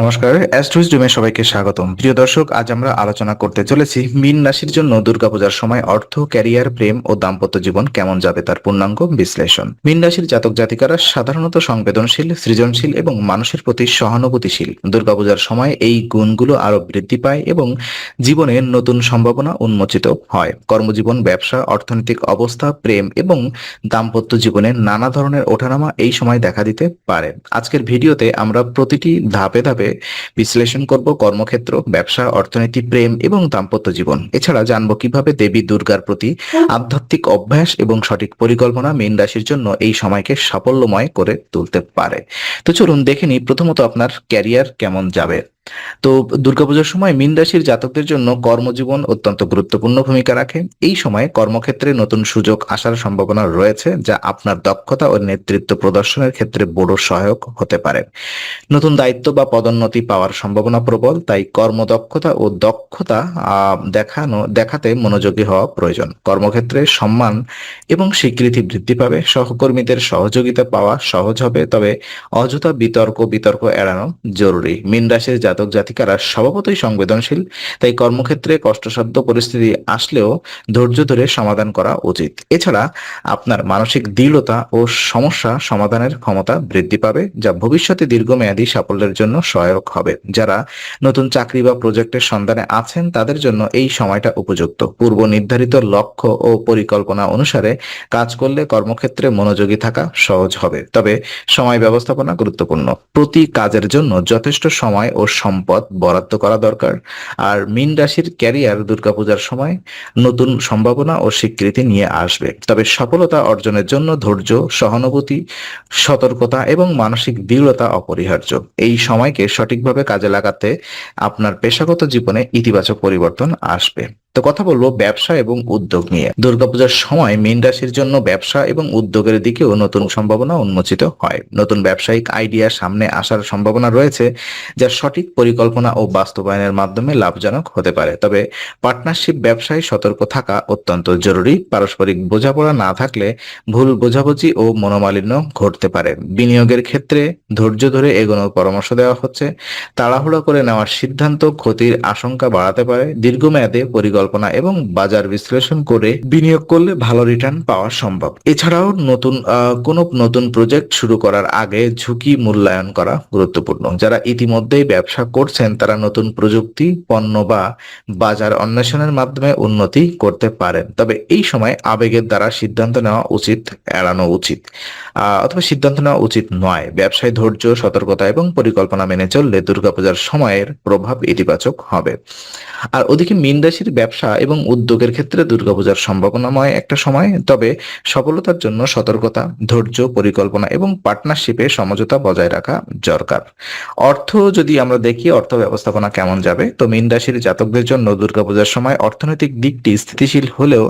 নমস্কার অ্যাস্ট্রোইজ ডুমে সবাইকে স্বাগতম। প্রিয় দর্শক, আজ আমরা আলোচনা করতে চলেছি মীন রাশির জন্য দুর্গাপূজার সময় অর্থ ক্যারিয়ার প্রেম ও দাম্পত্য জীবন কেমন যাবে তার পূর্ণাঙ্গ বিশ্লেষণ। মীন রাশির জাতক জাতিকারা সাধারণত সংবেদনশীল, সৃজনশীল এবং মানুষের প্রতি সহানুভূতিশীল। দুর্গাপূজার সময় এই গুণগুলো আরও বৃদ্ধি পায় এবং জীবনে নতুন সম্ভাবনা উন্মোচিত হয়। কর্মজীবন, ব্যবসা, অর্থনৈতিক অবস্থা, প্রেম এবং দাম্পত্য জীবনে নানা ধরনের ওঠানামা এই সময় দেখা দিতে পারে। আজকের ভিডিওতে আমরা প্রতিটি ধাপে ধাপে বিশ্লেষণ করব কর্মক্ষেত্র, ব্যবসা, অর্থনীতি, প্রেম এবং দাম্পত্য জীবন। এছাড়া জানব কীভাবে দেবী দুর্গার প্রতি আধ্যাত্মিক অভ্যাস এবং সঠিক পরিকল্পনা মীন রাশির জন্য এই সময়কে সাফল্যময় করে তুলতে পারে। তো চলুন দেখে নিই প্রথমত আপনার ক্যারিয়ার কেমন যাবে। তো দুর্গাপূজার সময় মীন রাশির জাতকদের জন্য কর্মজীবন অত্যন্ত গুরুত্বপূর্ণ ভূমিকা রাখে। এই সময় কর্মক্ষেত্রে নতুন সুযোগ আসার সম্ভাবনা রয়েছে, যা আপনার দক্ষতা ও নেতৃত্ব প্রদর্শনের ক্ষেত্রে বড় সহায়ক হতে পারে। নতুন দায়িত্ব বা পদোন্নতি পাওয়ার সম্ভাবনা প্রবল, তাই কর্মদক্ষতা ও দক্ষতা দেখানো, দেখাতে মনোযোগী হওয়া প্রয়োজন। কর্মক্ষেত্রে সম্মান এবং স্বীকৃতি বৃদ্ধি পাবে, সহকর্মীদের সহযোগিতা পাওয়া সহজ হবে, তবে অযথা বিতর্ক বিতর্ক এড়ানো জরুরি। মীন রাশির জাতক জাতিকারা স্বভাবতই সংবেদনশীল, তাই কর্মক্ষেত্রে কষ্টসাধ্য পরিস্থিতি আসলেও ধৈর্য ধরে সমাধান করা উচিত। এছাড়া আপনার মানসিক দৃঢ়তা ও সমস্যা সমাধানের ক্ষমতা বৃদ্ধি পাবে, যা ভবিষ্যতে দীর্ঘমেয়াদী সাফল্যের জন্য সহায়ক হবে। যারা নতুন চাকরি বা প্রজেক্টের সন্ধানে আছেন, তাদের জন্য এই সময়টা উপযুক্ত। পূর্ব নির্ধারিত লক্ষ্য ও পরিকল্পনা অনুসারে কাজ করলে কর্মক্ষেত্রে মনোযোগী থাকা সহজ হবে। তবে সময় ব্যবস্থাপনা গুরুত্বপূর্ণ। প্রতি কাজের জন্য যথেষ্ট সময় ও সম্পদ বরাদ্দ করা দরকার। আর মীন রাশির ক্যারিয়ার দুর্গাপূজার সময় নতুন সম্ভাবনা ও স্বীকৃতি নিয়ে আসবে। তবে সফলতা অর্জনের জন্য ধৈর্য, সহানুভূতি, সতর্কতা এবং মানসিক দৃঢ়তা অপরিহার্য। এই সময়কে সঠিকভাবে কাজে লাগাতে আপনার পেশাগত জীবনে ইতিবাচক পরিবর্তন আসবে। তো কথা বলব ব্যবসা এবং উদ্যোগ নিয়ে। দুর্গাপূজার সময় মীন রাশির জন্য ব্যবসা এবং উদ্যোগের দিকেও নতুন সম্ভাবনা উন্মোচিত হয়। নতুন ব্যবসায়িক আইডিয়া সামনে আসার সম্ভাবনা রয়েছে, যা সঠিক পরিকল্পনা ও বাস্তবায়নের মাধ্যমে লাভজনক হতে পারে। তবে পার্টনারশিপ ব্যবসায় সতর্ক থাকা অত্যন্ত জরুরি। পারস্পরিক বোঝাপড়া না থাকলে ভুল বোঝাবুঝি ও মনোমালিন্য ঘটতে পারে। বিনিয়োগের ক্ষেত্রে ধৈর্য ধরে এগোনোর পরামর্শ দেওয়া হচ্ছে। তাড়াহুড়ো করে নেওয়ার সিদ্ধান্ত ক্ষতির আশঙ্কা বাড়াতে পারে। দীর্ঘমেয়াদে পরিকল্পনা এবং বাজার বিশ্লেষণ করে বিনিয়োগ করলে ভালো রিটার্ন পাওয়া সম্ভব। এছাড়াও নতুন কোনো নতুন প্রজেক্ট শুরু করার আগে ঝুঁকি মূল্যায়ন করা গুরুত্বপূর্ণ। যারা ইতিমধ্যেই ব্যবসা করছেন তারা নতুন প্রযুক্তি, পণ্য বা বাজার অন্বেষণের মাধ্যমে উন্নতি করতে পারেন। তবে এই সময় আবেগের দ্বারা সিদ্ধান্ত নেওয়া উচিত, এড়ানো উচিত। অথবা সিদ্ধান্ত নেওয়া উচিত নয়। ব্যবসায় ধৈর্য, সতর্কতা এবং পরিকল্পনা মেনে চললে দুর্গাপূজার সময়ের প্রভাব ইতিবাচক হবে। আর ওদিকে মীন রাশির ব্যবসা এবং উদ্যোগের ক্ষেত্রে দুর্গাপূজার সম্ভাবনাময় একটা সময়, তবে সফলতার জন্য সতর্কতা, ধৈর্য, পরিকল্পনা এবং পার্টনারশিপে সমঝোতা বজায় রাখা দরকার। অর্থ যদি আমরা দেখি অর্থ ব্যবস্থাপনা কেমন যাবে? তো মীন রাশির জাতকদের জন্য দুর্গাপূজার সময় অর্থনৈতিক দিকটি স্থিতিশীল হলেও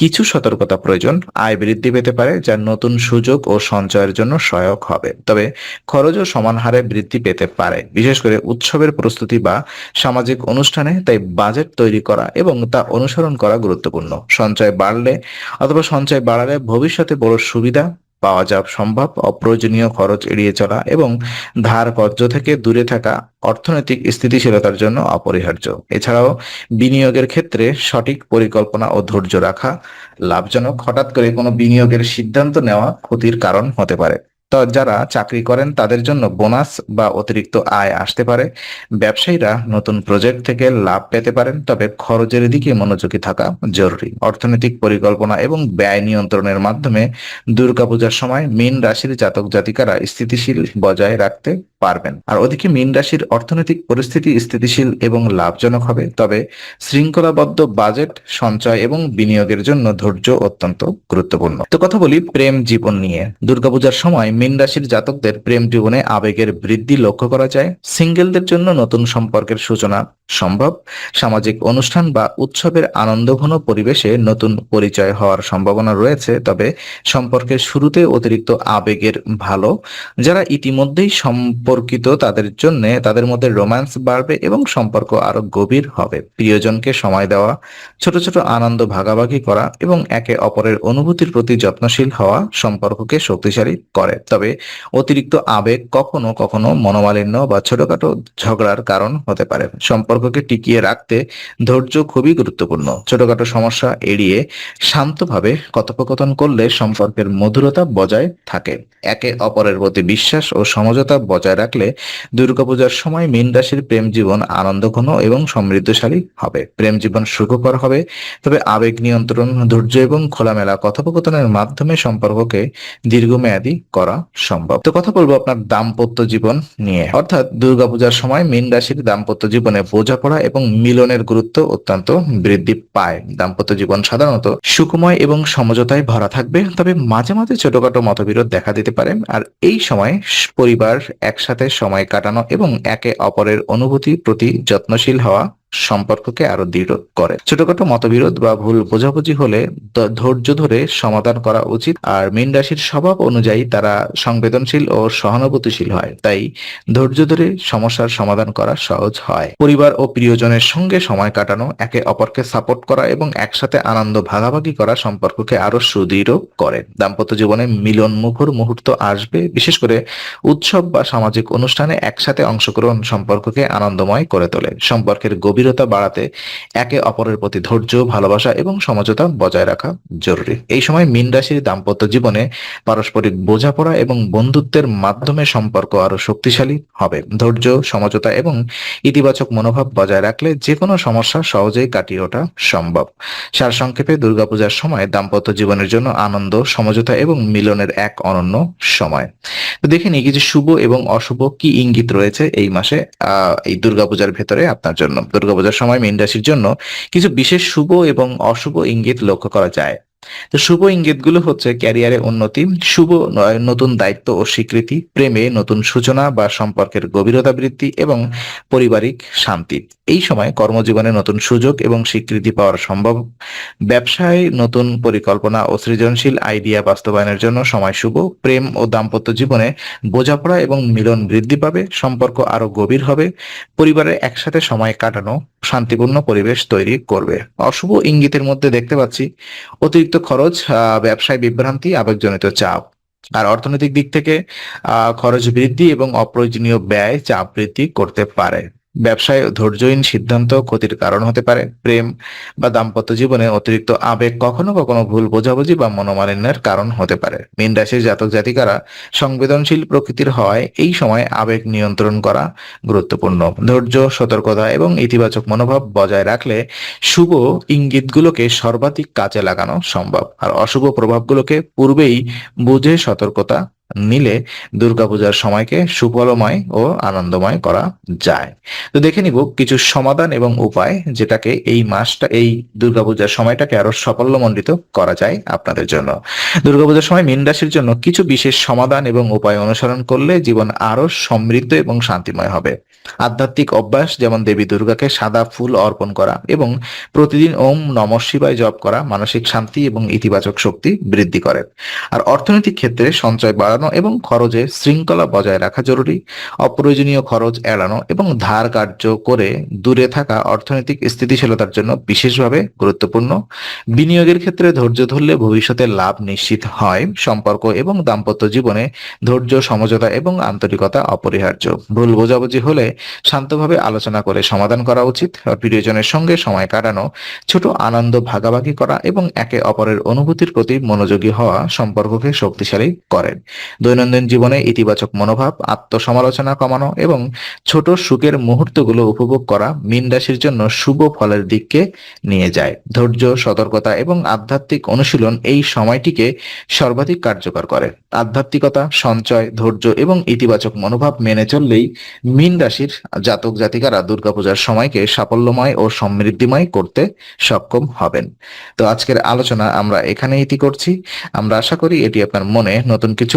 কিছু সতর্কতা প্রয়োজন। আয় বৃদ্ধি পেতে পারে, যা নতুন সুযোগ ও সঞ্চয়ের জন্য সহায়ক হবে। তবে খরচও সমান হারে বৃদ্ধি পেতে পারে, বিশেষ করে উৎসবের প্রস্তুতি বা সামাজিক অনুষ্ঠানে, তাই বাজেট তৈরি করা এবং তা অনুসরণ করা গুরুত্বপূর্ণ। সঞ্চয় বাড়লে অথবা সঞ্চয় বাড়ালে ভবিষ্যতে বড় সুবিধা পাওয়া যা সম্ভব, অপ্রয়োজনীয় খরচ এড়িয়ে চলা এবং ধার কর্য থেকে দূরে থাকা অর্থনৈতিক স্থিতিশীলতার জন্য অপরিহার্য। এছাড়াও বিনিয়োগের ক্ষেত্রে সঠিক পরিকল্পনা ও ধৈর্য রাখা লাভজনক। হঠাৎ করে কোনো বিনিয়োগের সিদ্ধান্ত নেওয়া ক্ষতির কারণ হতে পারে। যারা চাকরি করেন, তাদের জন্য বোনাস বা অতিরিক্ত আয় আসতে পারে। ব্যবসায়ীরা নতুন প্রজেক্ট থেকে লাভ পেতে পারেন, তবে খরচের দিকে মনোযোগী থাকা জরুরি। অর্থনৈতিক পরিকল্পনা এবং ব্যয় নিয়ন্ত্রণের মাধ্যমে দুর্গাপূজার সময় মীন রাশির জাতক জাতিকারা স্থিতিশীল বজায় রাখতে পারবেন। আর ওদিকে মীন রাশির অর্থনৈতিক পরিস্থিতি স্থিতিশীল এবং লাভজনক হবে, তবে শৃঙ্খলাবদ্ধ বাজেট, সঞ্চয় এবং বিনিয়োগের জন্য ধৈর্য অত্যন্ত গুরুত্বপূর্ণ। তো কথা বলি প্রেম জীবন নিয়ে। দুর্গাপূজার সময় মীন রাশির জাতকদের প্রেম জীবনে আবেগের বৃদ্ধি লক্ষ্য করা যায়। সিঙ্গেলদের জন্য নতুন সম্পর্কের সূচনা সম্ভব। সামাজিক অনুষ্ঠান বা উৎসবের আনন্দঘন পরিবেশে নতুন পরিচয় হওয়ার সম্ভাবনা রয়েছে, তবে সম্পর্কের শুরুতে অতিরিক্ত আবেগের ভালো। যারা ইতিমধ্যেই সম্পর্কিত তাদের জন্য তাদের মধ্যে রোম্যান্স বাড়বে এবং সম্পর্ক আরও গভীর হবে। প্রিয়জনকে সময় দেওয়া, ছোট ছোট আনন্দ ভাগাভাগি করা এবং একে অপরের অনুভূতির প্রতি যত্নশীল হওয়া সম্পর্ককে শক্তিশালী করে। তবে অতিরিক্ত আবেগ কখনো কখনো মনোমালিন্য বা ছোটখাটো ঝগড়ার কারণ হতে পারে। সম্পর্ককে টিকিয়ে রাখতে ধৈর্য খুবই গুরুত্বপূর্ণ। ছোটখাটো সমস্যা এড়িয়ে শান্তভাবে কথোপকথন করলে সম্পর্কের মধুরতা বজায় থাকে। একে অপরের প্রতি বিশ্বাস ও সমঝোতা বজায় রাখলে দুর্গাপূজার সময় মীন রাশির প্রেম জীবন আনন্দঘন এবং সমৃদ্ধশালী হবে। প্রেম জীবন সুখকর হবে, তবে আবেগ নিয়ন্ত্রণ, ধৈর্য এবং খোলামেলা কথোপকথনের মাধ্যমে সম্পর্ককে দীর্ঘমেয়াদী করা সম্ভব। তো কথা বলব আপনার দাম্পত্য জীবন নিয়ে। অর্থাৎ দুর্গাপূজার সময় মীন রাশির দাম্পত্য জীবনে বোঝাপড়া এবং মিলনের গুরুত্ব অত্যন্ত বৃদ্ধি পায়। দাম্পত্য জীবন সাধারণত সুখময় এবং সমঝোতায় ভরা থাকবে। তবে মাঝে মাঝে ছোটখাটো মতবিরোধ দেখা দিতে পারে। আর এই সময় পরিবার একসাথে সময় কাটানো এবং একে অপরের অনুভূতির প্রতি যত্নশীল হওয়া সম্পর্ককে আরও দৃঢ় করে। ছোটখাটো মতবিরোধ বা ভুল বোঝাবুঝি হলে ধৈর্য ধরে সমাধান করা উচিত, আর মীন রাশির স্বভাব অনুযায়ী তারা সংবেদনশীল ও সহানুভূতিশীল হয়, তাই ধৈর্য ধরে সমস্যার সমাধান করা সহজ হয়। পরিবার ও প্রিয়জনের সঙ্গে সময় কাটানো, একে অপরকে সাপোর্ট করা এবং একসাথে আনন্দ ভাগাভাগি করা সম্পর্ককে আরও সুদৃঢ় করে। দাম্পত্য জীবনে মিলন মুখর মুহূর্ত আসবে, বিশেষ করে উৎসব বা সামাজিক অনুষ্ঠানে একসাথে অংশগ্রহণ সম্পর্ককে আনন্দময় করে তোলে। সম্পর্কের গভীরতা বাড়াতে একে অপরের প্রতি ধৈর্য, ভালোবাসা এবং সমঝোতা বজায় রাখা জরুরি। এই সময় মীন রাশির দাম্পত্য জীবনে পারস্পরিক বোঝাপড়া এবং বন্ধুত্বের মাধ্যমে সম্পর্ক আরও শক্তিশালী হবে। ধৈর্য, সমঝোতা এবং ইতিবাচক মনোভাব বজায় রাখলে যে কোনো সমস্যা সহজেই কাটিয়ে ওঠা সম্ভব। সারসংক্ষেপে দুর্গাপূজার সময় দাম্পত্য জীবনের জন্য আনন্দ, সমঝোতা এবং মিলনের এক অনন্য সময়। তো দেখে নিই, কিছু শুভ এবং অশুভ কি ইঙ্গিত রয়েছে এই মাসে, আহ, এই দুর্গাপূজার ভেতরে আপনার জন্য? দুর্গাপূজার সময় মীন রাশির জন্য কিছু বিশেষ শুভ এবং অশুভ ইঙ্গিত লক্ষ্য করা যায়। তো শুভ ইঙ্গিতগুলো হচ্ছে ক্যারিয়ারে উন্নতি, শুভ নতুন দায়িত্ব ও স্বীকৃতি, প্রেমে নতুন সূচনা বা সম্পর্কের গভীরতা বৃদ্ধি এবং পারিবারিক শান্তি। এই সময় কর্মজীবনে নতুন সুযোগ এবং স্বীকৃতি পাওয়ার সম্ভব। ব্যবসায় নতুন পরিকল্পনা ও সৃজনশীল আইডিয়া বাস্তবায়নের জন্য সময় শুভ। প্রেম ও দাম্পত্য জীবনে বোঝাপড়া এবং মিলন বৃদ্ধি পাবে, সম্পর্ক আরও গভীর হবে পরিবারের একসাথে সময় কাটানো, শান্তিপূর্ণ পরিবেশ তৈরি করবে। অশুভ ইঙ্গিতের মধ্যে দেখতে পাচ্ছি, অতিরিক্ত খরচ আহ, ব্যবসায় বিভ্রান্তি আবেগজনিত চাপ। আর অর্থনৈতিক দিক থেকে খরচ বৃদ্ধি এবং অপ্রয়োজনীয় ব্যয় চাপ বৃদ্ধি করতে পারে। ব্যবসায় ধৈর্যহীন সিদ্ধান্ত ক্ষতির কারণ হতে পারে। প্রেম বা দাম্পত্য জীবনে অতিরিক্ত আবেগ কখনো কখনো ভুল বোঝাবুঝি বা মনোমালিন্যের কারণ হতে পারে। মীন রাশির জাতক জাতিকারা সংবেদনশীল প্রকৃতির হওয়ায় এই সময় আবেগ নিয়ন্ত্রণ করা গুরুত্বপূর্ণ। ধৈর্য, সতর্কতা এবং ইতিবাচক মনোভাব বজায় রাখলে শুভ ইঙ্গিতগুলোকে সর্বাধিক কাজে লাগানো সম্ভব। আর অশুভ প্রভাবগুলোকে পূর্বেই বুঝে সতর্কতা নিলে দুর্গাপূজার সময়কে সুফলময় ও আনন্দময় করা যায়। তো দেখে নিব কিছু সমাধান এবং উপায় যেটাকে এই মাসটা, এই দুর্গাপূজার সময়টাকে আরও সাফল্যমণ্ডিত করা যায় আপনাদের জন্য। দুর্গাপূজার সময় মীন রাশির জন্য কিছু বিশেষ সমাধান এবং উপায় অনুসরণ করলে জীবন আরও সমৃদ্ধ এবং শান্তিময় হবে। আধ্যাত্মিক অভ্যাস যেমন দেবী দুর্গাকে সাদা ফুল অর্পণ করা এবং প্রতিদিন ওম নম শিবায় জপ করা মানসিক শান্তি এবং ইতিবাচক শক্তি বৃদ্ধি করে। আর অর্থনৈতিক ক্ষেত্রে সঞ্চয় বাড়ানো এবং খরচে শৃঙ্খলা বজায় রাখা জরুরি। অপ্রয়োজনীয় খরচ এড়ানো এবং ধার কার্য করে দূরে থাকা অর্থনৈতিক স্থিতিশীলতার জন্য বিশেষভাবে গুরুত্বপূর্ণ। বিনিয়োগের ক্ষেত্রে ধৈর্য ধরলে ভবিষ্যতে লাভ নিশ্চিত হয়। সম্পর্ক এবং দাম্পত্য জীবনে ধৈর্য, সমঝোতা এবং আন্তরিকতা অপরিহার্য। ভুল বোঝাবুঝি হলে শান্তভাবে আলোচনা করে সমাধান করা উচিত। প্রিয়জনের সঙ্গে সময় কাটানো, ছোট আনন্দ ভাগাভাগি করা এবং একে অপরের অনুভূতির প্রতি মনোযোগী হওয়া সম্পর্ককে শক্তিশালী করেন দৈনন্দিন জীবনে ইতিবাচক মনোভাব, আত্মসমালোচনা কমানো এবং ছোট সুখের মুহূর্তগুলো উপভোগ করা মীন রাশির জন্য শুভ ফলের দিককে নিয়ে যায়। ধৈর্য, সতর্কতা এবং আধ্যাত্মিক অনুশীলন এই সময়টিকে সর্বাধিক কার্যকর করে। আধ্যাত্মিকতা, সঞ্চয়, ধৈর্য এবং ইতিবাচক মনোভাব মেনে চললেই মীন রাশির জাতক জাতিকারা দুর্গাপূজার সময়কে সাফল্যময় ও সমৃদ্ধিময় করতে সক্ষম হবেন। তো আজকের আলোচনা আমরা এখানে ইতি করছি। আমরা আশা করি এটি আপনার মনে নতুন কিছু